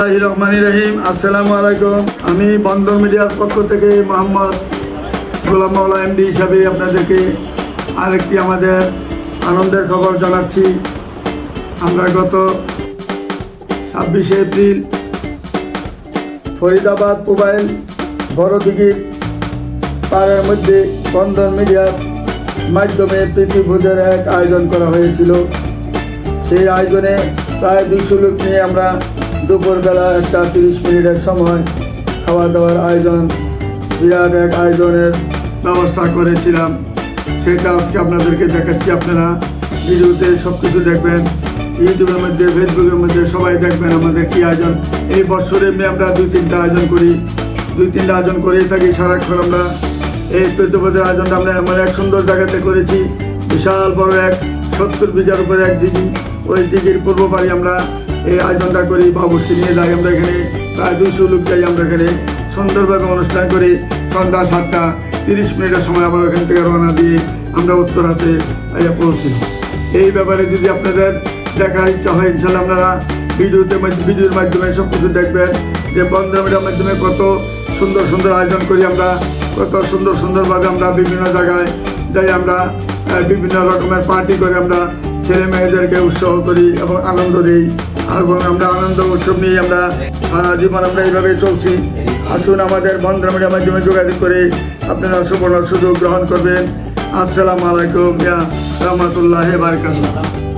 রহমান রহিম। আসসালামু আলাইকুম। আমি বন্দর মিডিয়ার পক্ষ থেকে মোহাম্মদ গোলাম মাওলা এমডি হিসাবে আপনাদেরকে আরেকটি আমাদের আনন্দের খবর জানাচ্ছি। আমরা গত ছাব্বিশে এপ্রিল ফরিদাবাদ মোবাইল বড়দিঘির পাড়ার মধ্যে বন্দর মিডিয়ার মাধ্যমে প্রীতি ভোজের এক আয়োজন করা হয়েছিল। সেই আয়োজনে প্রায় দুইশো লোক নিয়ে আমরা দুপুরবেলা একটা তিরিশ মিনিটের সময় খাওয়া দাওয়ার আয়োজন, বিরাট এক আয়োজনের ব্যবস্থা করেছিলাম। সেটা আজকে আপনাদেরকে দেখাচ্ছি। আপনারা ভিডিওতে সব কিছু দেখবেন, ইউটিউবের মধ্যে, ফেসবুকের মধ্যে সবাই দেখবেন আমাদের কী আয়োজন। এই বছরে এমনি আমরা দুই তিনটা আয়োজন করি। দুই তিনটা আয়োজন করেই থাকি সারাক্ষণ আমরা। এই প্রতিপদের আয়োজনটা আমরা এমন এক সুন্দর জায়গাতে করেছি। বিশাল বড় এক সত্তর বিঘার উপরে এক দিঘি। ওই দিঘির পূর্ব পাড়ি আমরা এই আয়োজনটা করি, বাবুর্চি নিয়ে যাই আমরা এখানে। প্রায় দুশো লোক যাই আমরা এখানে। সুন্দরভাবে অনুষ্ঠান করি। সন্ধ্যা সাতটা, তিরিশ মিনিটের সময় আবার ওখান থেকে রওনা দিয়ে আমরা উত্তরাতে পৌঁছি। এই ব্যাপারে যদি আপনাদের দেখার ইচ্ছা হয় ইনশাল্লাহ আপনারা ভিডিওতে ভিডিওর মাধ্যমে সব কিছু দেখবেন যে বন্ধুরা মাধ্যমে কত সুন্দর সুন্দর আয়োজন করি আমরা, কত সুন্দর সুন্দরভাবে আমরা বিভিন্ন জায়গায় যাই আমরা বিভিন্ন রকমের পার্টি করে আমরা ছেলে মেয়েদেরকে উৎসাহ করি এবং আনন্দ দিই। এবং আমরা আনন্দ উৎসব নিয়ে আমরা সারা জীবন আমরা এইভাবে চলছি। আসুন আমাদের বন্ধুরা মিডিয়ার মাধ্যমে যোগাযোগ করে আপনারা সুবর্ণ সুযোগ গ্রহণ করবেন। আসসালামু আলাইকুম রহমতুল্লাহ বারকাতুহ।